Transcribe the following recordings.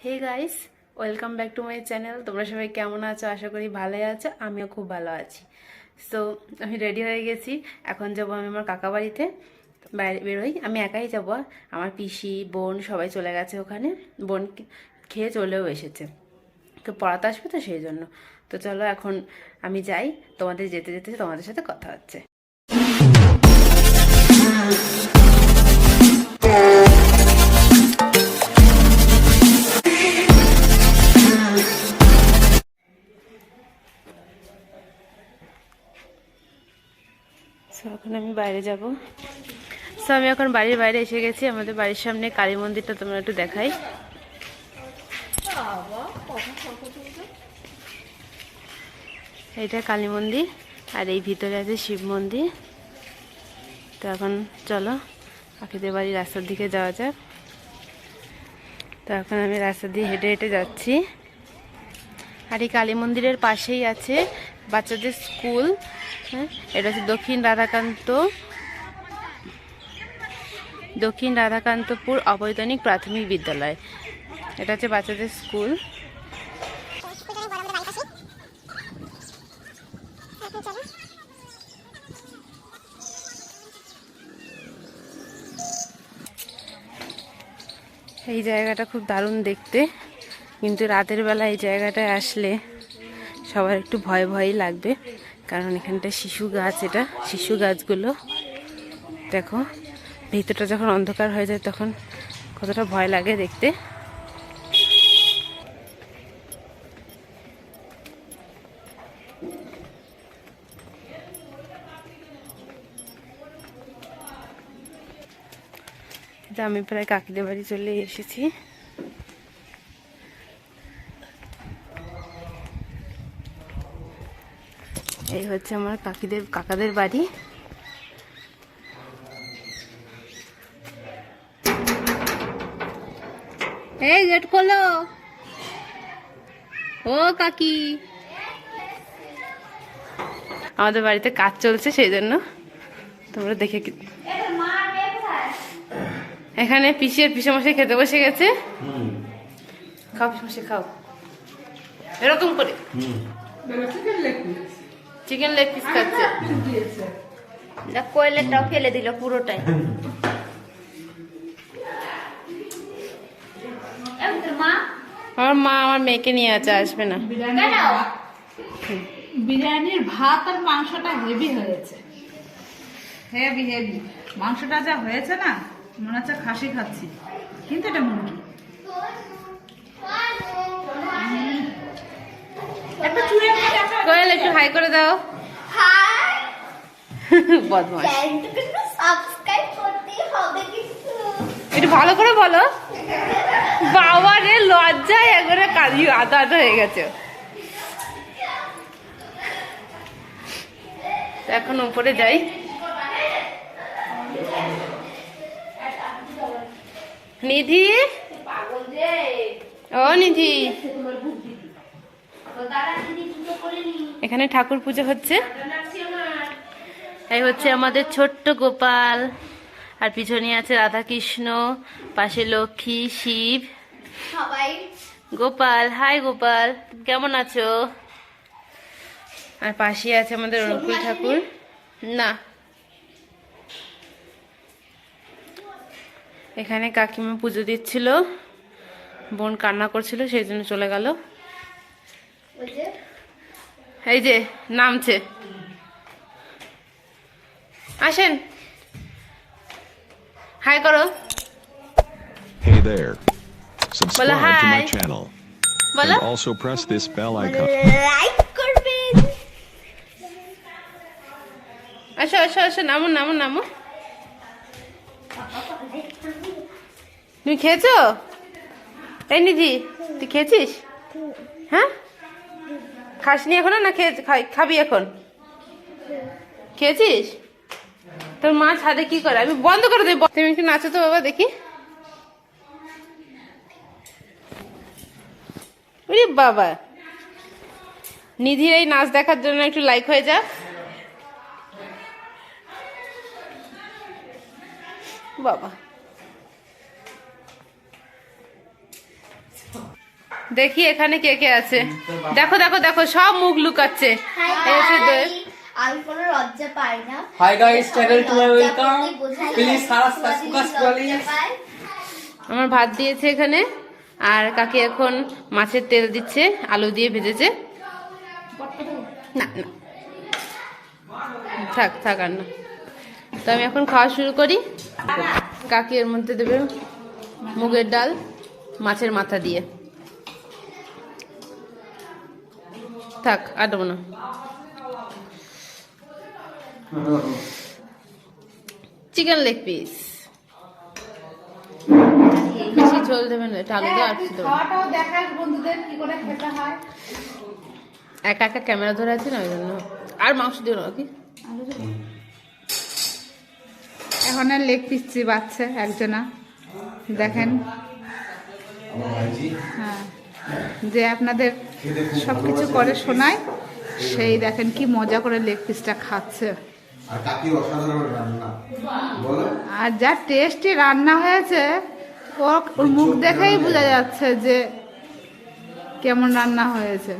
Hey guys welcome back to my channel তোমরা সবাই কেমন আছো? আশা করি ভালোই আছো, আমিও খুব ভালো আছি। সো আমি রেডি হয়ে গেছি। এখন যাব আমি আমার কাকা বাড়িতে। বাইরে বেরোই। আমি একাই যাব। আমার পিসি, বোন সবাই চলে গেছে ওখানে। বোন খেয়ে চলেও এসেছে। তো পড়াতে আসবে তো সেই জন্য। তো চলো এখন আমি যাই। তোমাদের যেতে যেতে তোমাদের সাথে কথা হচ্ছে। এখন আমি বাইরে যাব। সো আমি এখন বাড়ির বাইরে এসে গেছি। আমাদের বাড়ির সামনে কালী মন্দিরটা তোমরা একটু দেখাই। এইটা কালী মন্দির, আর এই ভিতরে আছে শিব মন্দির। তো এখন চলো পাখিদের বাড়ির রাস্তার দিকে যাওয়া যাক। তো এখন আমি রাস্তা দিয়ে হেঁটে হেঁটে যাচ্ছি। আর এই কালী মন্দিরের পাশেই আছে বাচ্চাদের স্কুল হ্যাঁ? এটা হচ্ছে দক্ষিণ রাধাকান্ত, দক্ষিণ রাধাকান্তপুর অবৈতনিক প্রাথমিক বিদ্যালয়। এটা হচ্ছে বাচ্চাদের স্কুল। এই জায়গাটা খুব দারুণ দেখতে, কিন্তু রাতের বেলা এই জায়গাটায় আসলে সবার একটু ভয় ভয়ই লাগবে। কারণ এখানটা শিশু গাছ, এটা শিশু গাছগুলো। দেখো, ভিতরটা যখন অন্ধকার হয়ে যায় তখন কতটা ভয় লাগে দেখতে। আমি প্রায় কাকিদের বাড়ি চলে এসেছি। এই হচ্ছে আমার কাকিদের কাকাদের বাড়ি। এই গেট খোলো। ও কাকি। আমাদের বাড়িতে কাজ চলছে সেই জন্য। তোমরা দেখে কি এখানে পিসির পিসামশাই খেতে বসে গেছে। খাও পিসামশাই খাও। এরকম করে। চিকেন লেগ পিস খাচ্ছে। কোয়েলেরটাও ফেলে দিল পুরোটাই। মা আমার মা আমার মেয়েকে নিয়ে আছে আসবে না। বিরিয়ানির ভাত আর মাংসটা হেভি হয়েছে। হেভি হেভি মাংসটা যা হয়েছে না মনে হচ্ছে খাসি খাচ্ছি। কিন্তু এটা মুরগি একটা চুড়ে মুড়ে আছে কোয়েল একটু হাই করে দাও। হাই বদমাস চ্যানেলটা কিন্তু সাবস্ক্রাইব করতে হবে কিন্তু। একটু ভালো করে বলো। বাবা রে লজ্জায় একবারে কাঁদি আদা আদা হয়ে গেছে। এখন উপরে যাই। নিধি? ও নিধি। এখানে ঠাকুর পুজো হচ্ছে। এই হচ্ছে আমাদের ছোট্ট গোপাল। আর পিছনে আছে রাধা কৃষ্ণ পাশে লক্ষ্মী শিব। সবাই। গোপাল হাই গোপাল কেমন আছো? আর পাশে আছে আমাদের অনুকূল ঠাকুর। না। এখানে কাকিমা পুজো দিচ্ছিল। বোন কান্না করছিল সেই জন্য চলে গেল। এই যে নামছে। আসেন। হাই করো। বলো হাই বলো। অলসো প্রেস দিস নামো নামো নামো। তুমি খেয়েছো? এই নিধি তুই খেয়েছিস? হ্যাঁ? খাসনি এখনও না খেয়ে খাবি এখন? খেয়েছিস? তোর মা ছাদে কি করে? আমি বন্ধ করে দেবো তুমি একটু নাচো তো বাবা, দেখি। বাবা। নিধির এই নাচ দেখার জন্য একটু লাইক হয়ে যাক বাবা। দেখি এখানে কে কে আছে। দেখো দেখো দেখো সব মুখ লুকাচ্ছে। আমি কোনো লজ্জা পাই না। সারা আমার ভাত দিয়েছে এখানে। আর কাকি এখন মাছের তেল দিচ্ছে আলু দিয়ে ভেজেছে। না না। থাক থাক আর না। তো আমি এখন খাওয়া শুরু করি। কাকি এর মধ্যে দেবে মুগের ডাল মাছের মাথা দিয়ে। থাক আর দেবো না। চিকেন লেগ পিস বেশি ঝোল দেবেন না, এটা আলু দিয়ে আর বন্ধুদের কি করে খেতে হয়। একা একা ক্যামেরা ধরে আছে না ওই জন্য। আর মাংস দিও না কি এখন আর লেগ পিস চিবাচ্ছে একজনা। দেখেন। হ্যাঁ। যে আপনাদের সব কিছু করে শোনায় সেই দেখেন কি মজা করে লেগ পিসটা খাচ্ছে। আর কাকির অসাধারণ রান্না। বলো। আর যা টেস্টি রান্না হয়েছে ওর ওর মুখ দেখেই বোঝা যাচ্ছে যে কেমন রান্না হয়েছে।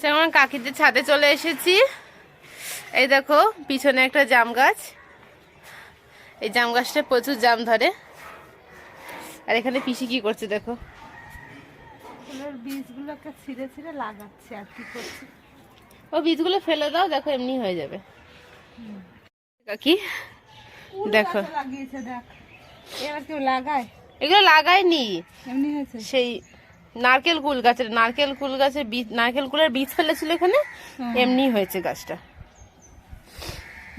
সেমন কাকিদের ছাদে চলে এসেছি। এই দেখো পিছনে একটা জাম গাছ। এই জাম গাছটা প্রচুর জাম ধরে। আর এখানে পিসি কি করছে দেখো। ফুলের বীজগুলোকে ছিঁড়ে ছিঁড়ে লাগাচ্ছে আর কি করছে। ও বীজগুলো ফেলে দাও দেখো এমনি হয়ে যাবে। কাকি দেখো। লাগিয়েছে দেখ। এবার কেউ লাগায়? এগুলো লাগাইনি এমনি হয়েছে? সেই নারকেল কুল গাছের নারকেল কুল গাছের বীজ নারকেল কুলের বীজ ফেলেছিল এখানে? এমনি হয়েছে গাছটা।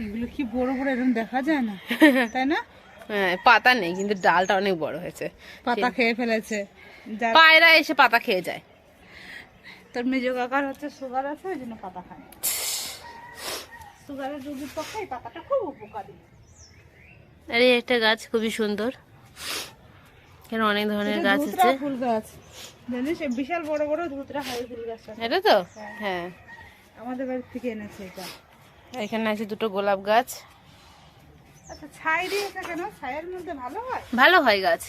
এগুলো কি বড় বড় এরকম দেখা যায় না? তাই না? হ্যাঁ পাতা নেই কিন্তু ডালটা অনেক বড় হয়েছে। পাতা খেয়ে ফেলেছে। পায়রা এসে পাতা খেয়ে যায়। তোর মেজো কাকার হচ্ছে সুগার আছে ওই জন্য পাতা খায়। সুগারের রোগীর পক্ষে এই পাতাটা খুব উপকারী। আর একটা গাছ খুবই সুন্দর। এখানে অনেক ধরনের গাছ আছে। ফুল গাছ। জানিস বিশাল বড় বড় ধুতরা হয় ফুল গাছটা এটা তো? হ্যাঁ। আমাদের বাড়ি থেকে এনেছে এটা। এখানে আছে দুটো গোলাপ গাছ। আচ্ছা ছাই দিয়েছে কেন? ছাইয়ের মধ্যে ভালো হয়? ভালো হয় গাছ।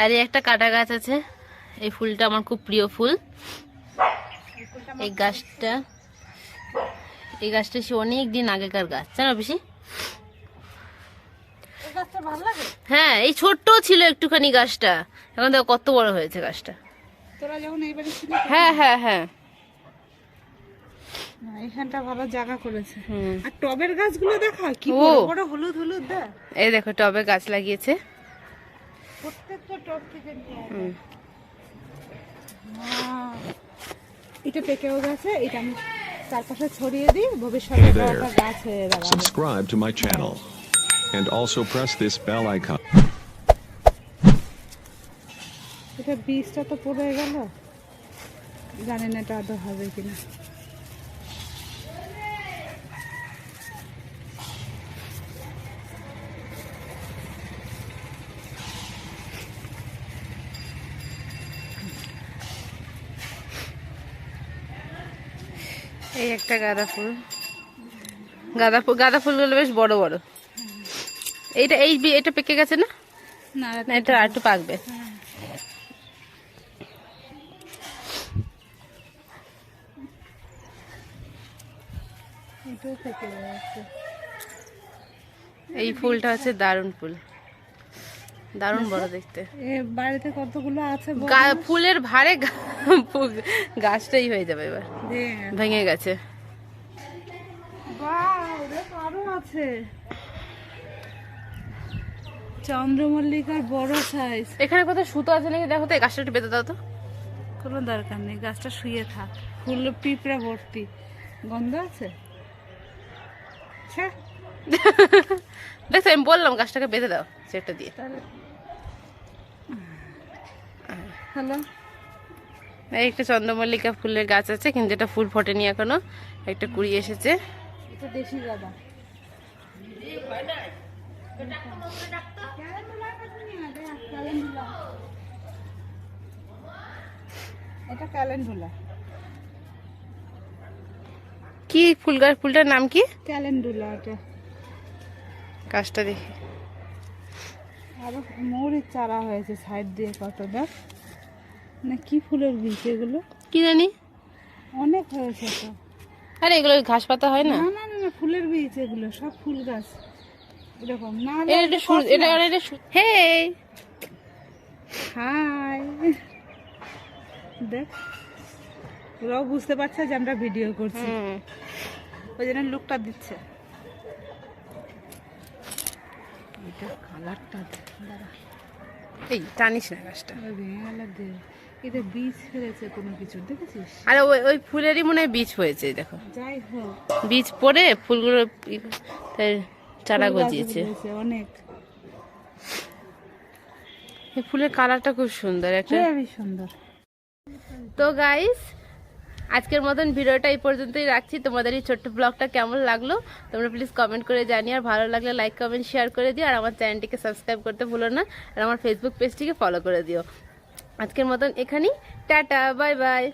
আর একটা কাটা গাছ আছে। এই ফুলটা আমার খুব প্রিয় ফুল। এই গাছটা এই গাছটা সে অনেক দিন আগেকার গাছ জানো বেশি হ্যাঁ এই ছোট্ট ছিল একটুখানি গাছটা। এখন দেখো কত বড় হয়েছে গাছটা। হ্যাঁ হ্যাঁ হ্যাঁ। এখানটা ভালো জায়গা করেছে। আর টবের গাছগুলো দেখা কি ও। বড় বড় হলুদ হলুদ দেখ। এই দেখো টবে গাছ লাগিয়েছে। প্রত্যেকটা টব থেকে এটা পেকেও গেছে এটা আমি চারপাশে ছড়িয়ে দিই ভবিষ্যতে Hey there. একটা গাছ হয়ে যাবে Subscribe to my channel. And also press this bell icon. এটা বীজটা তো পড়ে গেল জানি না এটা আদৌ হবে কিনা এই একটা গাঁদা ফুল। গাঁদা ফুল গাঁদা ফুলগুলো বেশ বড় বড়। এইটা এই এটা পেকে গেছে না? না এটা আর একটু পাকবে। যাচ্ছে এই ফুলটা হচ্ছে দারুণ ফুল। দারুণ বড় দেখতে। এ বাড়িতে কতগুলো আছে ফুলের ভারে গাছটাই হয়ে যাবে এবার। ভেঙে গেছে। আছে। চন্দ্রমল্লিকার বড় সাইজ এখানে কোথাও সুতো আছে নাকি? দেখো তো এই গাছটা একটু বেঁধে দাও তো। কোনো দরকার নেই গাছটা শুয়ে থাক। ফুল পিঁপড়া ভর্তি। গন্ধ আছে? দেখো আমি বললাম গাছটাকে বেঁধে দাও সেটা দিয়ে। তাহলে হ্যালো। এই একটা চন্দ্রমল্লিকা ফুলের গাছ আছে কিন্তু এটা ফুল ফোটেনি এখনও। একটা কুড়ি এসেছে। এটা দেশি গাঁদা। এটা ক্যালেন্ডুলা। কি ফুল গাছ? ফুলটার নাম কি? ক্যালেন্ডুলা এটা। গাছটা দেখি। আরও মৌরির চারা হয়েছে সাইড দিয়ে কত দেখ না কি ফুলের বীজ এগুলো? কি জানি? অনেক হয়েছে তো। আরে এগুলো ঘাস পাতা হয় না? না না না ফুলের বীজ এগুলো সব ফুল গাছ। এরকম। না এটা সূর্য এটা এটা হে হাই! দেখ ওরাও বুঝতে পারছে যে আমরা ভিডিও করছি। ওই জন্য লুকটা দিচ্ছে। এটা কালারটা দাঁড়া। এই টানিস না গাছটা। ভেঙে গেল দে বীজ ফেলেছে কোনো কিছু দেখেছিস? আরে ওই ওই ফুলেরই মনে হয় বীজ হয়েছে দেখো। যাই হোক। বীজ পড়ে ফুলগুলো চারা গজিয়েছে। অনেক। এই ফুলের কালারটা খুব সুন্দর একটা সুন্দর। তো গাইস আজকের মতন ভিডিওটা এই পর্যন্তই রাখছি। তোমাদের এই ছোট্ট ব্লগটা কেমন লাগল তোমরা প্লিজ কমেন্ট করে জানিও। আর ভালো লাগলে লাইক কমেন্ট শেয়ার করে দিও। আর আমার চ্যানেলটিকে সাবস্ক্রাইব করতে ভুলো না। আর আমার ফেসবুক পেজটিকে ফলো করে দিও। আজকের মতন এখানেই টাটা বাই বাই